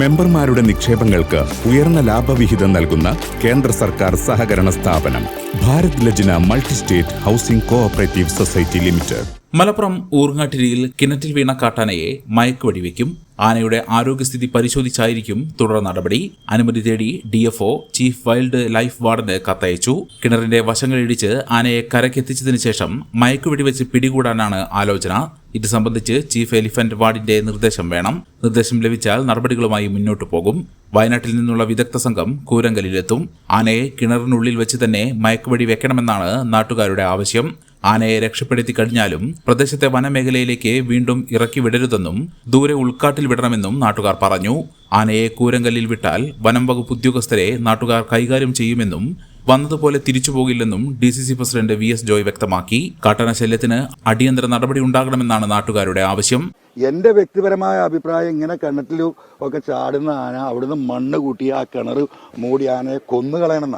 മെമ്പർമാരുടെ നിക്ഷേപങ്ങൾക്ക് ഉയർന്ന ലാഭവിഹിതം നൽകുന്ന കേന്ദ്ര സർക്കാർ സഹകരണ സ്ഥാപനം Bharat Lajna multi state housing cooperative society limited. Malappuram ഊർങ്ങാട്ടിരിയിൽ കിണറ്റിൽ വീണ കാട്ടാനയെ മയക്ക് വെടിവെക്കും ആനയുടെ ആരോഗ്യസ്ഥിതി പരിശോധിച്ചായിരിക്കും തുടർ നടപടി. അനുമതി തേടി ഡിഎഫ്ഒ ചീഫ് വൈൽഡ് ലൈഫ് വാർഡന് കത്തയച്ചു. കിണറിന്റെ വശങ്ങളിടിച്ച് ആനയെ കരക്കെത്തിച്ചതിനു ശേഷം മയക്കുവെടിവെച്ച് പിടികൂടാനാണ് ആലോചന. ഇത് സംബന്ധിച്ച് ചീഫ് എലിഫന്റ് വാർഡിന്റെ നിർദ്ദേശം വേണം. നിർദ്ദേശം ലഭിച്ചാൽ നടപടികളുമായി മുന്നോട്ടു പോകും. വയനാട്ടിൽ നിന്നുള്ള വിദഗ്ധ സംഘം കൂരങ്കലിലെത്തും. ആനയെ കിണറിനുള്ളിൽ വെച്ച് തന്നെ മയക്കുവടി വെക്കണമെന്നാണ് നാട്ടുകാരുടെ ആവശ്യം. ആനയെ രക്ഷപ്പെടുത്തി കഴിഞ്ഞാലും പ്രദേശത്തെ വനമേഖലയിലേക്ക് വീണ്ടും ഇറക്കി വിടരുതെന്നും ദൂരെ ഉൾക്കാട്ടിൽ വിടണമെന്നും നാട്ടുകാർ പറഞ്ഞു. ആനയെ കൂരങ്കല്ലിൽ വിട്ടാൽ വനം വകുപ്പ് ഉദ്യോഗസ്ഥരെ നാട്ടുകാർ കൈകാര്യം ചെയ്യുമെന്നും വന്നതുപോലെ തിരിച്ചു പോകില്ലെന്നും D C C president V S Joy വ്യക്തമാക്കി. കാട്ടാന ശല്യത്തിന് അടിയന്തര നടപടി ഉണ്ടാകണമെന്നാണ് നാട്ടുകാരുടെ ആവശ്യം. എന്റെ വ്യക്തിപരമായ അഭിപ്രായം ഇങ്ങനെ കിണറ്റിൽ ഒക്കെ ചാടുന്ന ആന അവിടുന്ന് മണ്ണ് കൂട്ടി ആ കിണർ മൂടി ആനയെ കൊന്നുകളയണം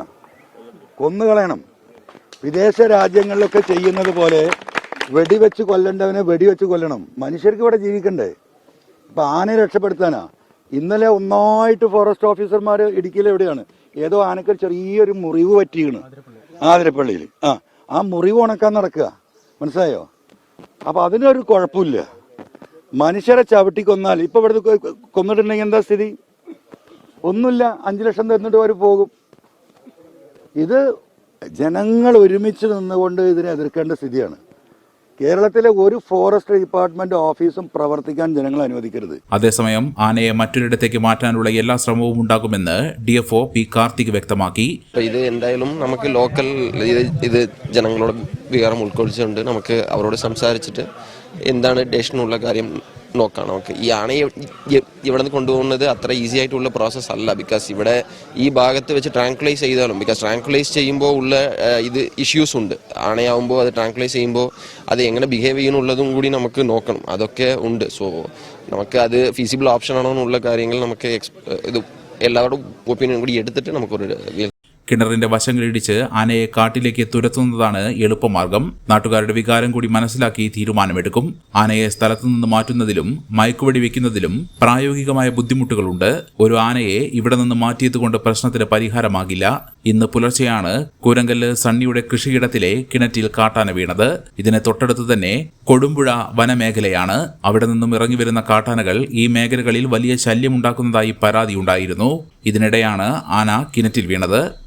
കൊന്നുകളയണം വിദേശ രാജ്യങ്ങളിലൊക്കെ ചെയ്യുന്നത് പോലെ വെടിവെച്ച് കൊല്ലേണ്ടവനെ വെടിവെച്ച് കൊല്ലണം. മനുഷ്യർക്ക് ഇവിടെ ജീവിക്കണ്ടേ? ഇപ്പൊ ആനയെ രക്ഷപ്പെടുത്താനാ? ഇന്നലെ ഒന്നായിട്ട് ഫോറസ്റ്റ് ഓഫീസർമാർ ഇടുക്കിയിൽ എവിടെയാണ്? ഏതോ ആനക്ക് ചെറിയൊരു മുറിവ് പറ്റിയാണ് ആതിരപ്പള്ളിയിൽ. ആ ആ മുറിവ് ഉണക്കാൻ നടക്കുക. മനസ്സിലായോ? അപ്പൊ അതിനൊരു കുഴപ്പമില്ല. മനുഷ്യരെ ചവിട്ടി കൊന്നാൽ ഇപ്പൊ ഇവിടെ കൊ- കൊ- കൊന്നിട്ടുണ്ടെങ്കിൽ എന്താ സ്ഥിതി? ഒന്നുമില്ല അഞ്ചു ലക്ഷം തന്നിട്ട് അവർ പോകും. ഇത് ജനങ്ങൾ ഒരുമിച്ച് നിന്നുകൊണ്ട് ഇതിനെ എതിർക്കേണ്ട സ്ഥിതിയാണ്. കേരളത്തിലെ ഒരു ഫോറസ്റ്റ് ഡിപ്പാർട്ട്മെന്റ് ഓഫീസും പ്രവർത്തിക്കാൻ ജനങ്ങൾ അനുവദിക്കരുത്. അതേസമയം ആനയെ മറ്റൊരിടത്തേക്ക് മാറ്റാനുള്ള എല്ലാ ശ്രമവും ഉണ്ടാകുമെന്ന് D F O P Karthik വ്യക്തമാക്കി. ഇത് എന്തായാലും നമുക്ക് ലോക്കൽ ഇത് ജനങ്ങളോട് വികാരം ഉൾക്കൊള്ളിച്ചുകൊണ്ട് നമുക്ക് അവരോട് സംസാരിച്ചിട്ട് എന്താണ് ഡേഷനുള്ള കാര്യം നോക്കാം നമുക്ക് ഈ ആനയെ ഇ- ഇവിടെ നിന്ന് കൊണ്ടുപോകുന്നത് അത്ര ഈസി ആയിട്ടുള്ള പ്രോസസ്സ് അല്ല. ബിക്കോസ് ഇവിടെ ഈ ഭാഗത്ത് വെച്ച് ട്രാങ്ക്ലൈസ് ചെയ്താലും ബിക്കോസ് ട്രാങ്ക്ലൈസ് ചെയ്യുമ്പോൾ ഉള്ള ഇത് ഇഷ്യൂസ് ഉണ്ട്. ആണയാവുമ്പോൾ അത് ട്രാങ്ക്ലൈസ് ചെയ്യുമ്പോൾ അത് എങ്ങനെ ബിഹേവ് ചെയ്യുന്നുള്ളതും കൂടി നമുക്ക് നോക്കണം. അതൊക്കെ ഉണ്ട്. സോ നമുക്ക് അത് ഫീസിബിൾ ഓപ്ഷൻ ആണോ എന്നുള്ള കാര്യങ്ങൾ നമുക്ക് ഇത് എല്ലാവരുടെ ഒപ്പീനിയൻ കൂടി എടുത്തിട്ട് നമുക്കൊരു കിണറിന്റെ വശങ്ങളിടിച്ച് ആനയെ കാട്ടിലേക്ക് തുരത്തുന്നതാണ് എളുപ്പമാർഗം. നാട്ടുകാരുടെ വികാരം കൂടി മനസ്സിലാക്കി തീരുമാനമെടുക്കും. ആനയെ സ്ഥലത്തുനിന്ന് മാറ്റുന്നതിലും മയക്കുവെടി വെക്കുന്നതിലും പ്രായോഗികമായ ബുദ്ധിമുട്ടുകളുണ്ട്. ഒരു ആനയെ ഇവിടെ നിന്ന് മാറ്റിയതുകൊണ്ട് പ്രശ്നത്തിന് പരിഹാരമാകില്ല. ഇന്ന് പുലർച്ചെയാണ് കൂരങ്കല്ല് സണ്ണിയുടെ കൃഷിയിടത്തിലെ കിണറ്റിൽ കാട്ടാന വീണത്. ഇതിനെ തൊട്ടടുത്ത് തന്നെ കൊടുമ്പുഴ വനമേഖലയാണ്. അവിടെ നിന്നും ഇറങ്ങി വരുന്ന കാട്ടാനകൾ ഈ മേഖലകളിൽ വലിയ ശല്യമുണ്ടാക്കുന്നതായി പരാതിയുണ്ടായിരുന്നു. ഇതിനിടെയാണ് ആന കിണറ്റിൽ വീണത്.